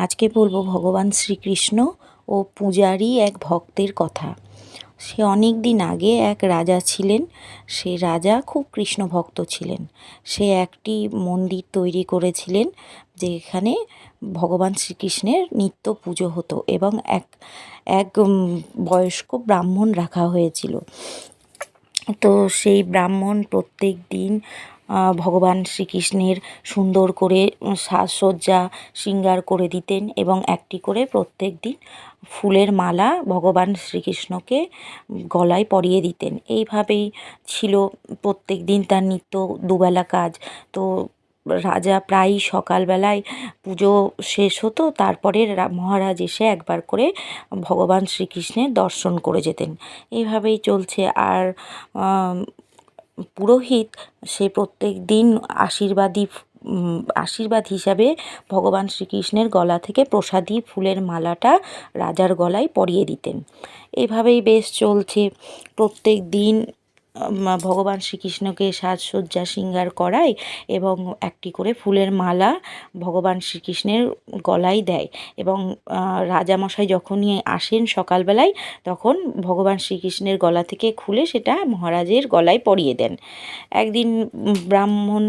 আজকে বলব ভগবান শ্রীকৃষ্ণ ও পূজারী এক ভক্তের কথা। সে অনেক দিন আগে এক রাজা ছিলেন, সে রাজা খুব কৃষ্ণ ভক্ত ছিলেন। সে একটি মন্দির তৈরি করেছিলেন যেখানে ভগবান শ্রীকৃষ্ণের নিত্য পুজো হতো এবং এক এক বয়স্ক ব্রাহ্মণ রাখা হয়েছিল। তো সেই ব্রাহ্মণ প্রত্যেক দিন ভগবান শ্রীকৃষ্ণের সুন্দর করে সাজসজ্জা শৃঙ্গার করে দিতেন এবং একটি করে প্রত্যেক দিন ফুলের মালা ভগবান শ্রীকৃষ্ণকে গলায় পরিয়ে দিতেন। এইভাবেই ছিল প্রত্যেক দিন তার নিত্য দুবেলা কাজ। তো রাজা প্রায়ই সকালবেলায় পুজো শেষ হতো, তারপরে মহারাজ এসে একবার করে ভগবান শ্রীকৃষ্ণের দর্শন করে যেতেন। এইভাবেই চলছে। আর পুরোহিত সে প্রত্যেক দিন আশীর্বাদী আশীর্বাদ হিসাবে ভগবান শ্রীকৃষ্ণের গলা থেকে প্রসাদী ফুলের মালাটা রাজার গলায় পরিয়ে দিতেন। এভাবেই বেশ চলছে। প্রত্যেক দিন ভগবান শ্রীকৃষ্ণকে সাজসজ্জা শৃঙ্গার করায় এবং একটি করে ফুলের মালা ভগবান শ্রীকৃষ্ণের গলায় দেয়। এবং রাজামশাই যখনই আসেন সকালবেলায়, তখন ভগবান শ্রীকৃষ্ণের গলা থেকে খুলে সেটা মহারাজের গলায় পরিয়ে দেন। একদিন ব্রাহ্মণ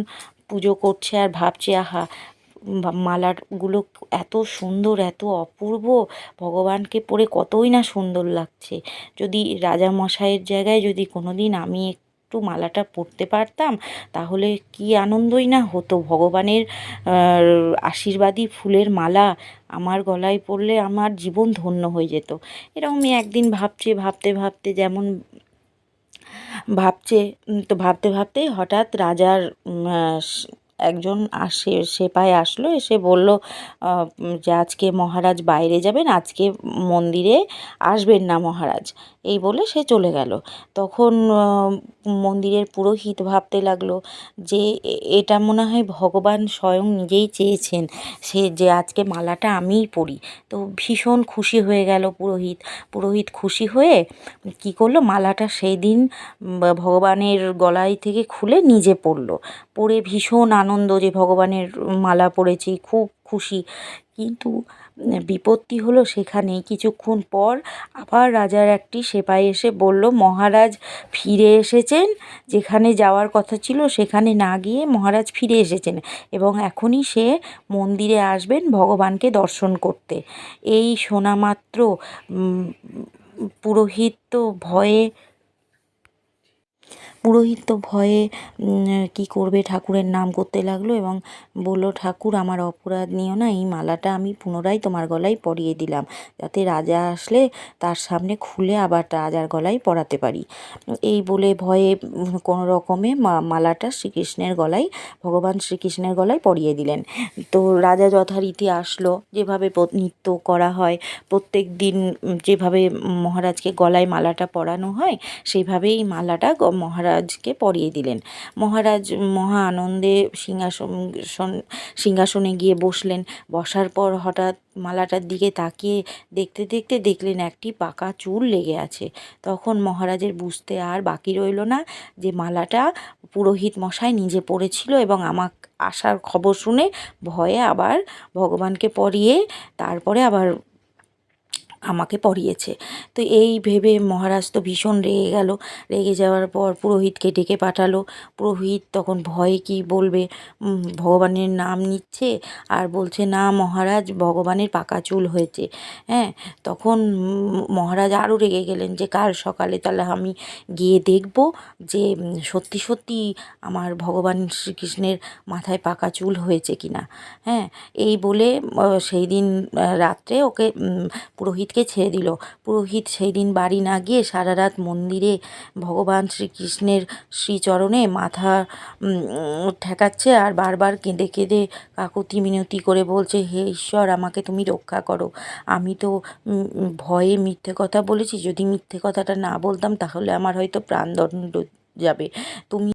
পুজো করছে আর ভাবছে, আহা মালাগুলো এত সুন্দর, এত অপূর্ব। ভগবানকে পরে কতই না সুন্দর লাগছে। যদি রাজামশাইয়ের জায়গায় যদি কোনো দিন আমি একটু মালাটা পরতে পারতাম, তাহলে কি আনন্দই না হতো। ভগবানের আশীর্বাদী ফুলের মালা আমার গলায় পরলে আমার জীবন ধন্য হয়ে যেত। এরকমই একদিন ভাবছে, ভাবতে ভাবতে যেমন ভাবছে, তো ভাবতে, ভাবতেই হঠাৎ রাজার একজন আসে, সেপাই আসলো, এসে বলল যে আজকে মহারাজ বাইরে যাবেন, আজকে মন্দিরে আসবেন না মহারাজ। এই বলে সে চলে গেল। তখন মন্দিরের পুরোহিত ভাবতে লাগল যে এটা মনে হয় ভগবান স্বয়ং নিজেই চেয়েছেন, সে যে আজকে মালাটা আমিই পরি। তো ভীষণ খুশি হয়ে গেল পুরোহিত। পুরোহিত খুশি হয়ে কী করল? মালাটা সেই দিন ভগবানের গলায় থেকে খুলে নিজে পরলো পরে ভীষণ আনন্দ যে ভগবানের মালা পরেছি খুব খুশি। কিন্তু বিপত্তি হলো সেখানে কিছুক্ষণ পর আবার রাজার একটি সেপাই এসে বলল, মহারাজ ফিরে এসেছেন? যেখানে যাওয়ার কথা ছিল সেখানে না গিয়ে মহারাজ ফিরে এসেছেন এবং এখনই সে মন্দিরে আসবেন ভগবানকে দর্শন করতে। এই শোনা মাত্র পুরোহিত তো ভয়ে পুরোহিত তো ভয়ে কী করবে ঠাকুরের নাম করতে লাগল এবং বলল, ঠাকুর, আমার অপরাধ নিও না, এই মালাটা আমি পুনরায় তোমার গলায় পরিয়ে দিলাম, যাতে রাজা আসলে তার সামনে খুলে আবার রাজার গলায় পরাতে পারি। এই বলে ভয়ে কোনো রকমে মালাটা শ্রীকৃষ্ণের গলায়, ভগবান শ্রীকৃষ্ণের গলায় পরিয়ে দিলেন। তো রাজা যথারীতি আসলো, যেভাবে নৃত্য করা হয়, প্রত্যেক দিন যেভাবে মহারাজকে গলায় মালাটা পরানো হয়, সেইভাবেই মালাটা গ- মহারাজকে পরিয়ে দিলেন। মহারাজ মহা আনন্দে সিংহাসন সিংহাসনে গিয়ে বসলেন। বসার পর হঠাৎ মালাটার দিকে তাকিয়ে দেখতে দেখতে দেখলেন একটি পাকা চুল লেগে আছে। তখন মহারাজের বুঝতে আর বাকি রইল না যে মালাটা পুরোহিত মশাই নিজে পড়েছিল এবং আমাক আসার খবর শুনে ভয়ে আবার ভগবানকে পরিয়ে তারপরে আবার আমাকে পড়িয়েছে। তো এই ভেবে মহারাজ তো ভীষণ রেগে গেল। রেগে যাওয়ার পর পুরোহিতকে ডেকে পাঠালো। পুরোহিত তখন ভয়ে কি বলবে? ভগবানের নাম নিচ্ছে আর বলছে না মহারাজ ভগবানের পাকা চুল হয়েছে। হ্যাঁ তখন মহারাজ আরও রেগে গেলেন যে কাল সকালে তাহলে আমি গিয়ে দেখব যে সত্যি সত্যি আমার ভগবান শ্রীকৃষ্ণের মাথায় পাকা চুল হয়েছে কিনা। হ্যাঁ এই বলে সেই দিন রাত্রে ওকে উম, পুরোহিতকে ছেড়ে দিল। পুরোহিত সেই দিন বাড়ি না গিয়ে সারা রাত মন্দিরে ভগবান শ্রীকৃষ্ণের শ্রীচরণে মাথা ঠেকাচ্ছে আর বারবার কেঁদে কেঁদে কাকুতি মিনতি করে বলছে, হে ঈশ্বর, আমাকে তুমি রক্ষা করো। আমি তো ভয়ে মিথ্যে কথা বলেছি। যদি মিথ্যে কথাটা না বলতাম তাহলে আমার হয়তো প্রাণদণ্ড যাবে। তুমি